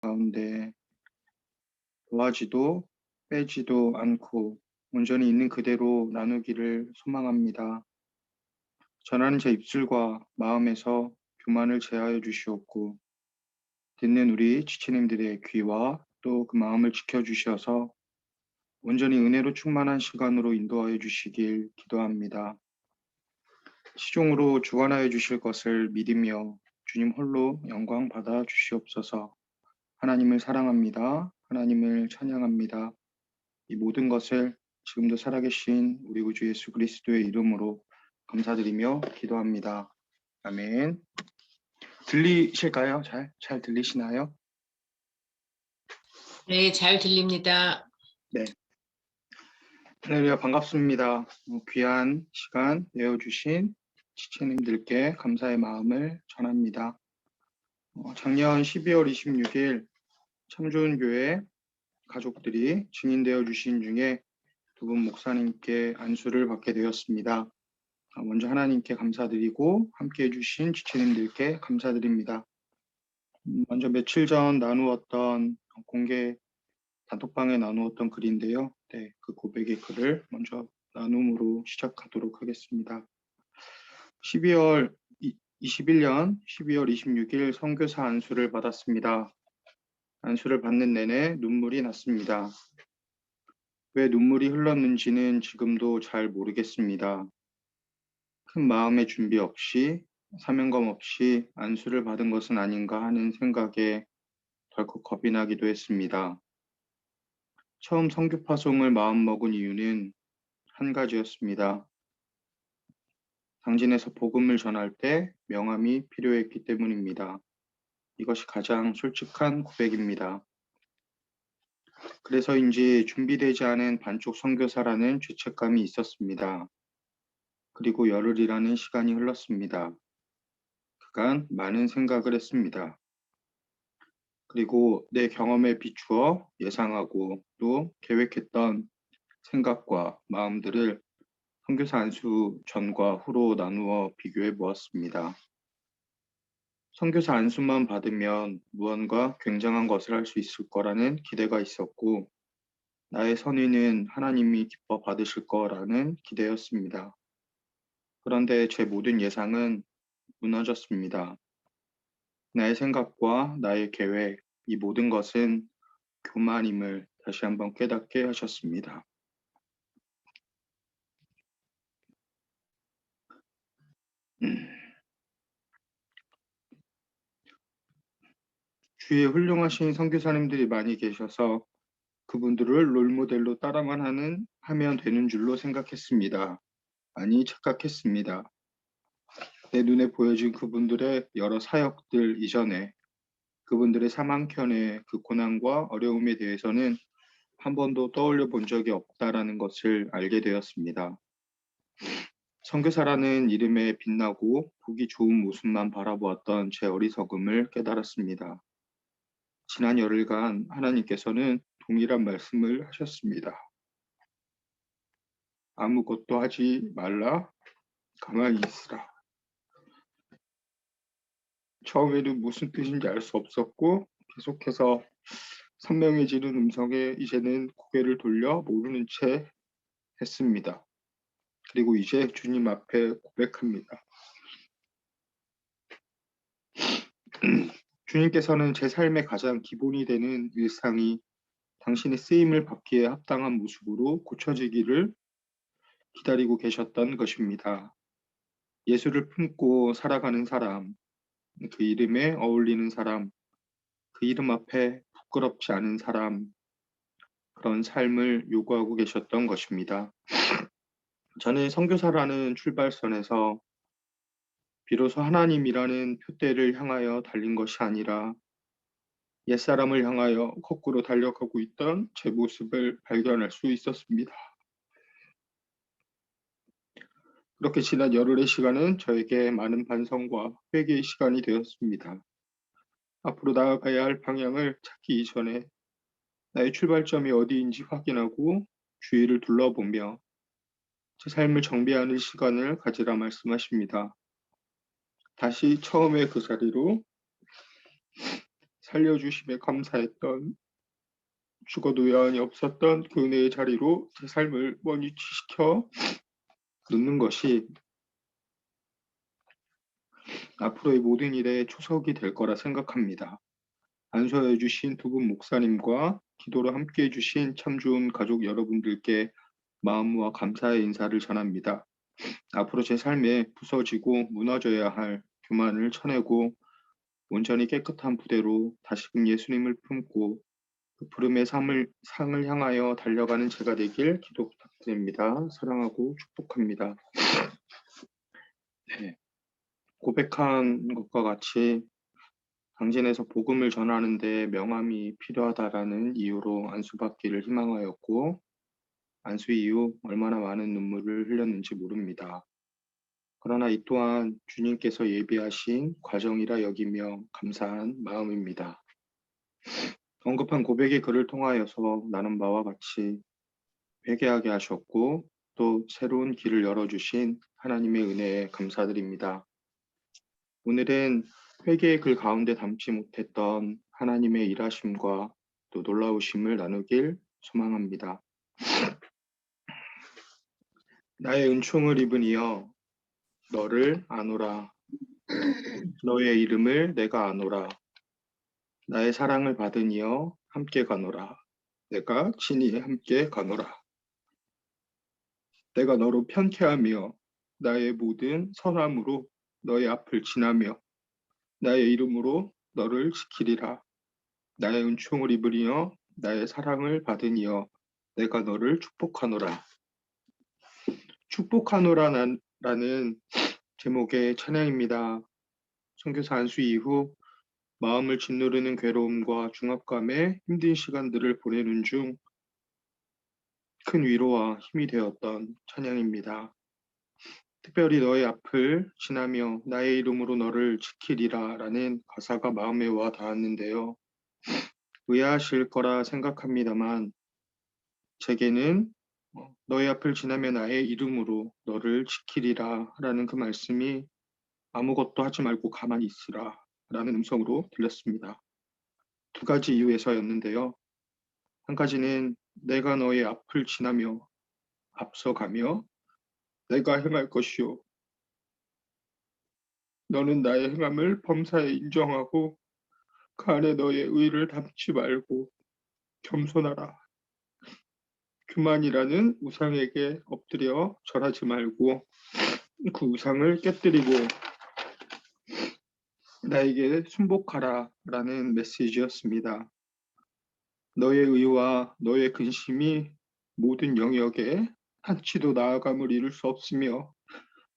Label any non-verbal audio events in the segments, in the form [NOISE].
가운데 도하지도 빼지도 않고 온전히 있는 그대로 나누기를 소망합니다. 전하는 제 입술과 마음에서 교만을 제하여 주시옵고 듣는 우리 지체님들의 귀와 또 그 마음을 지켜주셔서 온전히 은혜로 충만한 시간으로 인도하여 주시길 기도합니다. 시종으로 주관하여 주실 것을 믿으며 주님 홀로 영광 받아 주시옵소서. 하나님을 사랑합니다. 하나님을 찬양합니다. 이 모든 것을 지금도 살아계신 우리 구주 예수 그리스도의 이름으로 감사드리며 기도합니다. 아멘. 들리실까요? 잘, 잘 들리시나요? 네, 잘 들립니다. 할렐루야 반갑습니다. 어, 귀한 시간 내어주신 지체님들께 감사의 마음을 전합니다. 어, 작년 12월 26일 참 좋은 교회 가족들이 증인되어 주신 중에 두 분 목사님께 안수를 받게 되었습니다. 어, 먼저 하나님께 감사드리고 함께 해주신 지체님들께 감사드립니다. 음, 먼저 며칠 전 나누었던 공개 단톡방에 나누었던 글인데요. 네, 그 고백의 글을 먼저 나눔으로 시작하도록 하겠습니다. 12월 21년 12월 26일 선교사 안수를 받았습니다. 안수를 받는 내내 눈물이 났습니다. 왜 눈물이 흘렀는지는 지금도 잘 모르겠습니다. 큰 마음의 준비 없이 사명감 없이 안수를 받은 것은 아닌가 하는 생각에 덜컥 겁이 나기도 했습니다. 처음 성교 파송을 마음먹은 이유는 한 가지였습니다. 당진에서 복음을 전할 때 명함이 필요했기 때문입니다. 이것이 가장 솔직한 고백입니다. 그래서인지 준비되지 않은 반쪽 선교사라는 죄책감이 있었습니다. 그리고 열흘이라는 시간이 흘렀습니다. 그간 많은 생각을 했습니다. 그리고 내 경험에 비추어 예상하고 또 계획했던 생각과 마음들을 선교사 안수 전과 후로 나누어 비교해 보았습니다. 선교사 안수만 받으면 무언가 굉장한 것을 할 수 있을 거라는 기대가 있었고 나의 선의는 하나님이 기뻐 받으실 거라는 기대였습니다. 그런데 제 모든 예상은 무너졌습니다. 나의 생각과 나의 계획, 이 모든 것은 교만임을 다시 한번 깨닫게 하셨습니다. 주위에 훌륭하신 선교사님들이 많이 계셔서 그분들을 롤모델로 따라만 하는 하면 되는 줄로 생각했습니다. 아니 착각했습니다. 내 눈에 보여진 그분들의 여러 사역들 이전에 그분들의 사망편의 그 고난과 어려움에 대해서는 한 번도 떠올려 본 적이 없다라는 것을 알게 되었습니다. 선교사라는 이름에 빛나고 보기 좋은 모습만 바라보았던 제 어리석음을 깨달았습니다. 지난 열흘간 하나님께서는 동일한 말씀을 하셨습니다. 아무것도 하지 말라, 가만히 있으라. 처음에는 무슨 뜻인지 알 수 없었고 계속해서 선명해지는 음성에 이제는 고개를 돌려 모르는 채 했습니다. 그리고 이제 주님 앞에 고백합니다. [CLEARS THROAT] 주님께서는 제 삶의 가장 기본이 되는 일상이 당신의 쓰임을 받기에 합당한 모습으로 고쳐지기를 기다리고 계셨던 것입니다. 예수를 품고 살아가는 사람, 그 이름에 어울리는 사람, 그 이름 앞에 부끄럽지 않은 사람, 그런 삶을 요구하고 계셨던 것입니다. 저는 선교사라는 출발선에서 비로소 하나님이라는 표대를 향하여 달린 것이 아니라 옛사람을 향하여 거꾸로 달려가고 있던 제 모습을 발견할 수 있었습니다. 그렇게 지난 열흘의 시간은 저에게 많은 반성과 회개의 시간이 되었습니다. 앞으로 나아가야 할 방향을 찾기 이전에 나의 출발점이 어디인지 확인하고 주위를 둘러보며 제 삶을 정비하는 시간을 가지라 말씀하십니다. 다시 처음의 그 자리로 살려주심에 감사했던 죽어도 여한이 없었던 그 은혜의 자리로 제 삶을 원위치시켜 놓는 것이 앞으로의 모든 일에 초석이 될 거라 생각합니다. 안수하여 주신 두 분 목사님과 기도로 함께 해 주신 참 좋은 가족 여러분들께 마음과 감사의 인사를 전합니다. 앞으로 제 삶에 부서지고 무너져야 할 교만을 쳐내고 온전히 깨끗한 부대로 다시금 예수님을 품고 그 부름의 삶을, 상을 향하여 달려가는 제가 되길 기도 부탁드립니다. 사랑하고 축복합니다. 네. 고백한 것과 같이 당진에서 복음을 전하는데 명함이 필요하다라는 이유로 안수받기를 희망하였고 안수 이후 얼마나 많은 눈물을 흘렸는지 모릅니다. 그러나 이 또한 주님께서 예비하신 과정이라 여기며 감사한 마음입니다. 언급한 고백의 글을 통하여서 나는 바와 같이 회개하게 하셨고 또 새로운 길을 열어주신 하나님의 은혜에 감사드립니다. 오늘은 회개의 글 가운데 담지 못했던 하나님의 일하심과 또 놀라우심을 나누길 소망합니다. 나의 은총을 입은 이여 너를 아노라. 너의 이름을 내가 아노라. 나의 사랑을 받은 이여 함께 가노라. 내가 친히 함께 가노라. 내가 너로 편케하며 나의 모든 선함으로 너의 앞을 지나며 나의 이름으로 너를 지키리라. 나의 은총을 입으리여 나의 사랑을 받으니여 내가 너를 축복하노라. 축복하노라는 제목의 찬양입니다. 선교사 안수 이후 마음을 짓누르는 괴로움과 중압감에 힘든 시간들을 보내는 중 큰 위로와 힘이 되었던 찬양입니다. 특별히 너의 앞을 지나며 나의 이름으로 너를 지키리라 라는 가사가 마음에 와 닿았는데요. 의아하실 거라 생각합니다만 제게는 어, 너의 앞을 지나며 나의 이름으로 너를 지키리라 라는 그 말씀이 아무것도 하지 말고 가만히 있으라 라는 음성으로 들렸습니다. 두 가지 이유에서였는데요. 한 가지는 내가 너의 앞을 지나며 앞서가며 내가 행할 것이요. 너는 나의 행함을 범사에 인정하고 그 안에 너의 의를 담지 말고 겸손하라. 교만이라는 우상에게 엎드려 절하지 말고 그 우상을 깨뜨리고 나에게 순복하라 라는 메시지였습니다. 너의 의와 너의 근심이 모든 영역에 한치도 나아감을 이룰 수 없으며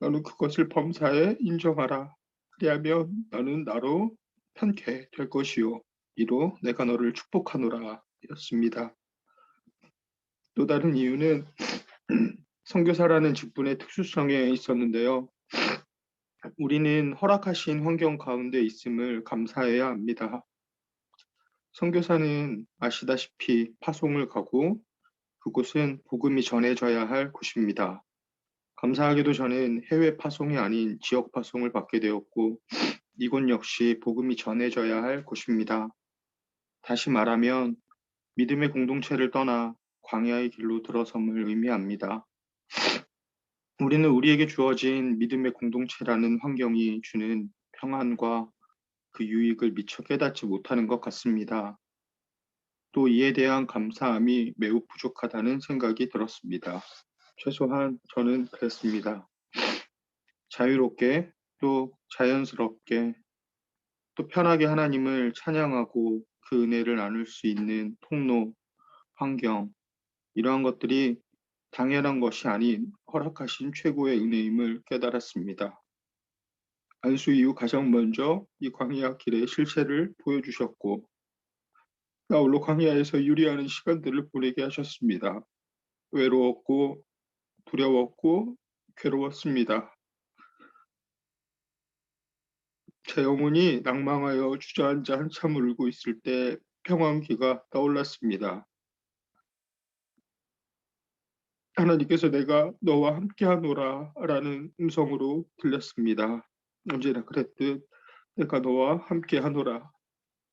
너는 그것을 범사에 인정하라. 그리하면 너는 나로 편케 될 것이요. 이로 내가 너를 축복하노라 였습니다. 또 다른 이유는 [CLEARS THROAT] 선교사라는 직분의 특수성에 있었는데요. 우리는 허락하신 환경 가운데 있음을 감사해야 합니다. 선교사는 아시다시피 파송을 가고 그곳은 복음이 전해져야 할 곳입니다. 감사하게도 저는 해외 파송이 아닌 지역 파송을 받게 되었고 이곳 역시 복음이 전해져야 할 곳입니다. 다시 말하면 믿음의 공동체를 떠나 광야의 길로 들어섬을 의미합니다. 우리는 우리에게 주어진 믿음의 공동체라는 환경이 주는 평안과 그 유익을 미처 깨닫지 못하는 것 같습니다. 또 이에 대한 감사함이 매우 부족하다는 생각이 들었습니다. 최소한 저는 그랬습니다. 자유롭게 또 자연스럽게 또 편하게 하나님을 찬양하고 그 은혜를 나눌 수 있는 통로, 환경, 이러한 것들이 당연한 것이 아닌 허락하신 최고의 은혜임을 깨달았습니다. 안수 이후 가장 먼저 이 광야 길의 실체를 보여주셨고 나홀로 광야에서 유리하는 시간들을 보내게 하셨습니다. 외로웠고 두려웠고 괴로웠습니다. 제 영혼이 낭망하여 주저앉아 한참 울고 있을 때 평안기가 떠올랐습니다. 하나님께서 내가 너와 함께하노라 라는 음성으로 들렸습니다. 언제나 그랬듯 내가 너와 함께하노라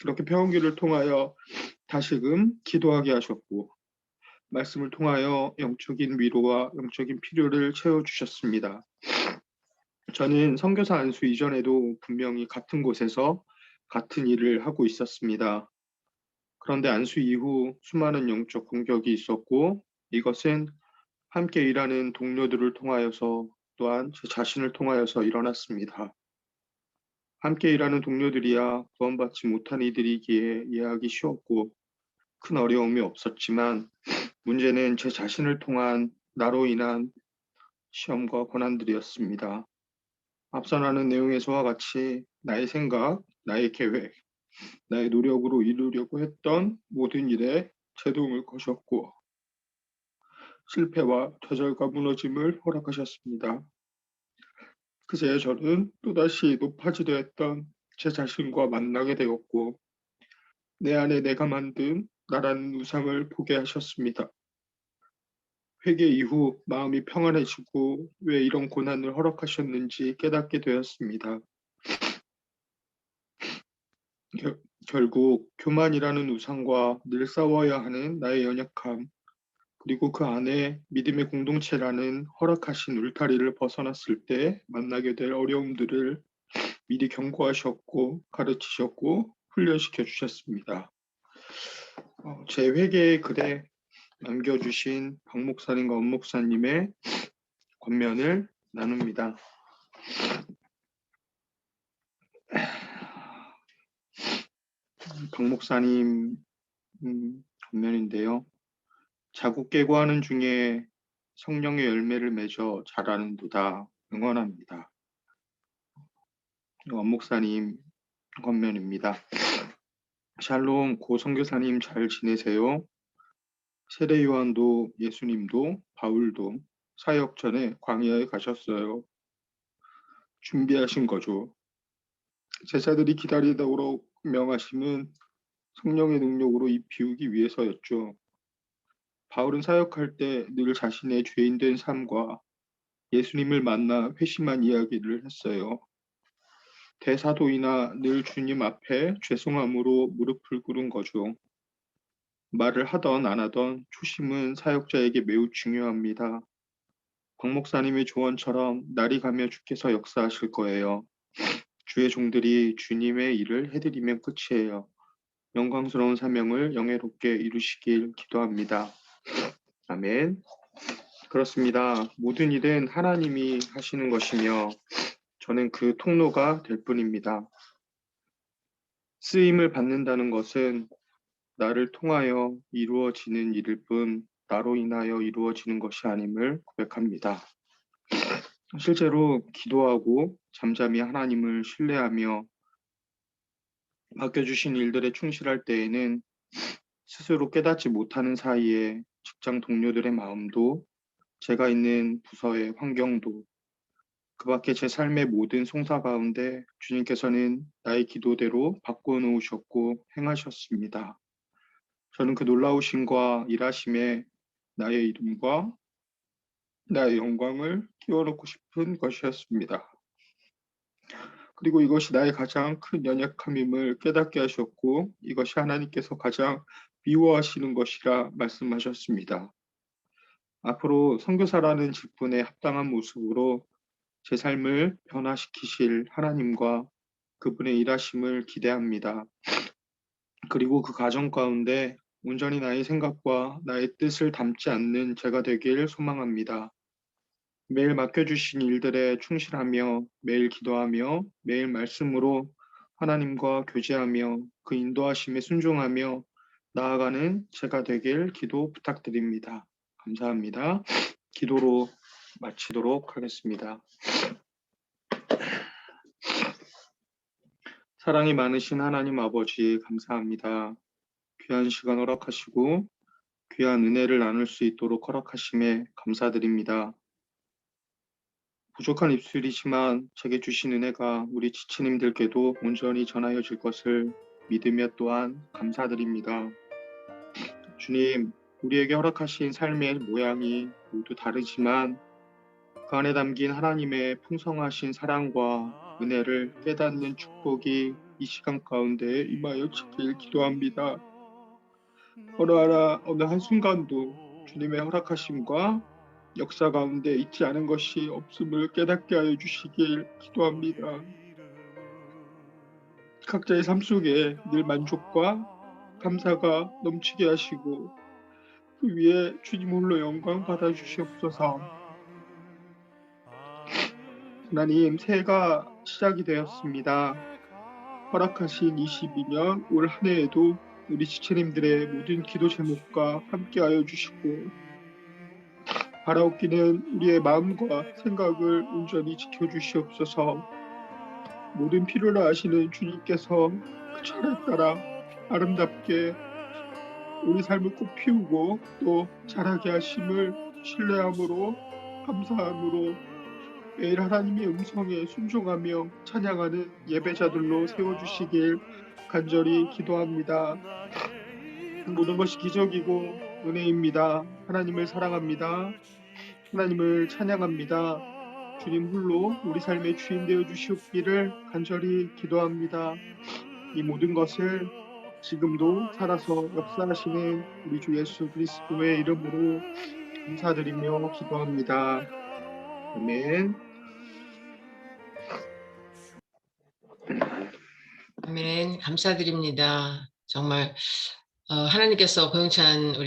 그렇게 평기를 통하여 다시금 기도하게 하셨고 말씀을 통하여 영적인 위로와 영적인 필요를 채워 주셨습니다. 저는 선교사 안수 이전에도 분명히 같은 곳에서 같은 일을 하고 있었습니다. 그런데 안수 이후 수많은 영적 공격이 있었고 이것은 함께 일하는 동료들을 통하여서 또한 제 자신을 통하여서 일어났습니다. 함께 일하는 동료들이야 구원받지 못한 이들이기에 이해하기 쉬웠고 큰 어려움이 없었지만 문제는 제 자신을 통한 나로 인한 시험과 고난들이었습니다. 나눈 내용에서와 같이 나의 생각, 나의 계획, 나의 노력으로 이루려고 했던 모든 일에 제동을 거셨고 실패와 좌절과 무너짐을 허락하셨습니다. 그제 저는 또다시 높아지려 했던 제 자신과 만나게 되었고 내 안에 내가 만든 나라는 우상을 보게 하셨습니다. 회개 이후 마음이 평안해지고 왜 이런 고난을 허락하셨는지 깨닫게 되었습니다. 결, 결국 교만이라는 우상과 늘 싸워야 하는 나의 연약함, 그리고 그 안에 믿음의 공동체라는 허락하신 울타리를 벗어났을 때 만나게 될 어려움들을 미리 경고하셨고 가르치셨고 훈련시켜 주셨습니다. 어, 제 회개의 글에 남겨주신 박 목사님과 엄 목사님의 권면을 나눕니다. 박 목사님 음, 권면인데요. 자국 깨고하는 중에 성령의 열매를 맺어 자라는도다 응원합니다. 엄 목사님 권면입니다. 샬롬 고 선교사님 잘 지내세요? 세례 요한도 예수님도 바울도 사역 전에 광야에 가셨어요. 준비하신 거죠. 제자들이 기다리도록 명하심은 성령의 능력으로 이 비우기 위해서였죠. 바울은 사역할 때 늘 자신의 죄인된 삶과 예수님을 만나 회심한 이야기를 했어요. 대사도이나 늘 주님 앞에 죄송함으로 무릎을 꿇은 거죠. 말을 하던 안 하던 초심은 사역자에게 매우 중요합니다. 곽 목사님의 조언처럼 날이 가면 주께서 역사하실 거예요. 주의 종들이 주님의 일을 해드리면 끝이에요. 영광스러운 사명을 영예롭게 이루시길 기도합니다. 아멘. 그렇습니다. 모든 일은 하나님이 하시는 것이며 저는 그 통로가 될 뿐입니다. 쓰임을 받는다는 것은 나를 통하여 이루어지는 일일 뿐 나로 인하여 이루어지는 것이 아님을 고백합니다. 실제로 기도하고 잠잠히 하나님을 신뢰하며 맡겨주신 일들에 충실할 때에는 스스로 깨닫지 못하는 사이에 직장 동료들의 마음도 제가 있는 부서의 환경도 그 밖에 제 삶의 모든 송사 가운데 주님께서는 나의 기도대로 바꿔 놓으셨고 행하셨습니다. 저는 그 놀라우심과 일하심에 나의 이름과 나의 영광을 끼워놓고 싶은 것이었습니다. 그리고 이것이 나의 가장 큰 연약함임을 깨닫게 하셨고 이것이 하나님께서 가장 미워하시는 것이라 말씀하셨습니다. 앞으로 선교사라는 직분에 합당한 모습으로 제 삶을 변화시키실 하나님과 그분의 일하심을 기대합니다. 그리고 그 과정 가운데 온전히 나의 생각과 나의 뜻을 담지 않는 제가 되길 소망합니다. 매일 맡겨주신 일들에 충실하며 매일 기도하며 매일 말씀으로 하나님과 교제하며 그 인도하심에 순종하며 나아가는 제가 되길 기도 부탁드립니다. 감사합니다. 기도로 마치도록 하겠습니다. 사랑이 많으신 하나님 아버지 감사합니다. 귀한 시간 허락하시고 귀한 은혜를 나눌 수 있도록 허락하심에 감사드립니다. 부족한 입술이지만 제게 주신 은혜가 우리 지치님들께도 온전히 전하여질 것을 믿으며 또한 감사드립니다. 주님, 우리에게 허락하신 삶의 모양이 모두 다르지만 그 안에 담긴 하나님의 풍성하신 사랑과 은혜를 깨닫는 축복이 이 시간 가운데 임하여 지킬 기도합니다. 어느 하나 어느 한 순간도 주님의 허락하심과 역사 가운데 있지 않은 것이 없음을 깨닫게 하여 주시길 기도합니다. 각자의 삶 속에 늘 만족과 감사가 넘치게 하시고 그 위에 주님 홀로 영광 받아 주시옵소서. 하나님 새해가 시작이 되었습니다. 허락하신 22년 올 한 해에도 우리 지체님들의 모든 기도 제목과 함께하여 주시고 바라옵기는 우리의 마음과 생각을 온전히 지켜주시옵소서. 모든 필요를 아시는 주님께서 그 철에 따라 아름답게 우리 삶을 꽃 피우고 또 자라게 하심을 신뢰함으로 감사함으로 매일 하나님의 음성에 순종하며 찬양하는 예배자들로 세워주시길 간절히 기도합니다. 모든 것이 기적이고 은혜입니다. 하나님을 사랑합니다. 하나님을 찬양합니다. 주님 홀로 우리 삶의 주인 되어 주시옵기를 간절히 기도합니다. 이 모든 것을 지금도 살아서 역사하시는 우리 주 예수 그리스도의 이름으로 감사드리며 기도합니다. 아멘. 아멘. 감사드립니다. 정말 어, 하나님께서 고영찬 우리